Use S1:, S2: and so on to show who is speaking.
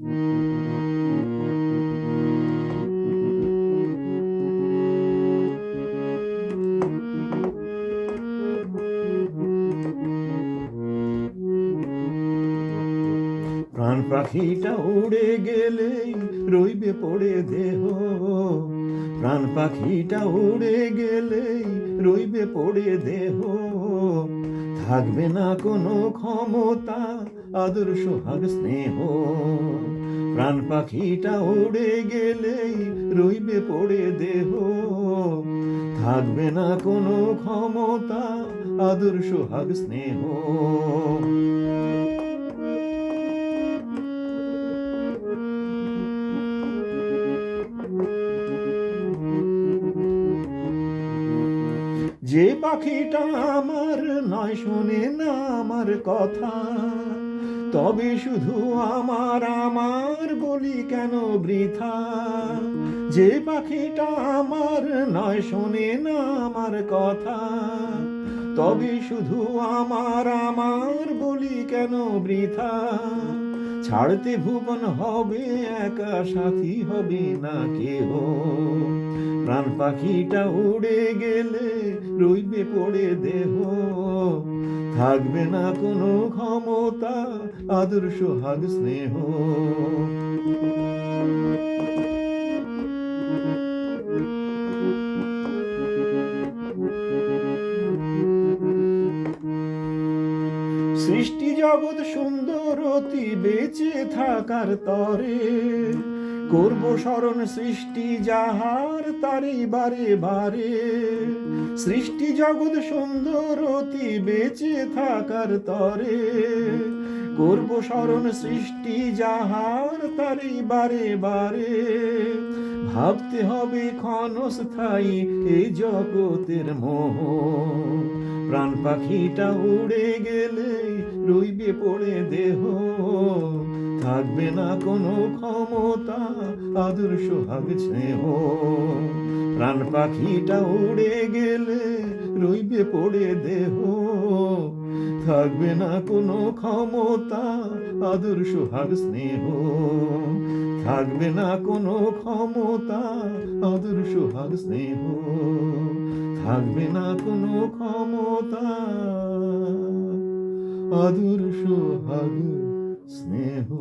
S1: প্রাণ পাখিটা উড়ে গেলেই রইবে পড়ে দেহ। প্রাণ পাখিটা উড়ে গেলেই রইবে পড়ে দেহ। থাকবে না কোনো ক্ষমতা আদর্শ সোহাগ, স্নেহ। প্রাণ পাখিটা উড়ে গেলেই রইবে পড়ে দেহ। থাকবে না কোনো ক্ষমতা আদর্শ সোহাগ, স্নেহ। যে পাখিটা আমার নয় শুনে না আমার কথা, তবে শুধু আমার আমার বলি কেন বৃথা? যে পাখিটা আমার নয় শোনে না আমার কথা, তবে শুধু আমার আমার বলি কেন বৃথা? ছাড়তে ভুবন হবে, একা সাথী হবে না কেহ। প্রাণ পাখিটা উড়ে গেলে রইবে পড়ে দেহ। থাকবে না কোনো ক্ষমতা, আদর্শ হাগ স্নেহ। সৃষ্টি জগৎ সুন্দর অতি বেঁচে থাকার তরে করব স্মরণ সৃষ্টি যাহার তারি বারে বারে। সৃষ্টি জগৎ সুন্দর অতি বেঁচে থাকার তরে। করব স্মরণ সৃষ্টি যাহার তারি বারে বারে। ভাবতে হবে ক্ষণস্থায়ী এই জগতের মোহ। প্রাণ পাখিটা উড়ে গেলে রইবে পড়ে দেহ। থাকবে না কোনো ক্ষমতা আদর সোহাগ স্নেহ প্রাণ পাখিটা উড়ে গেলে রইবে পড়ে দেহ। থাকবে না কোনো ক্ষমতা আদর সোহাগ স্নেহ। থাকবে না কোনো ক্ষমতা আদর সোহাগ স্নেহ। থাকবে না কোনো ক্ষমতা আদর সোহাগ স্নেহ।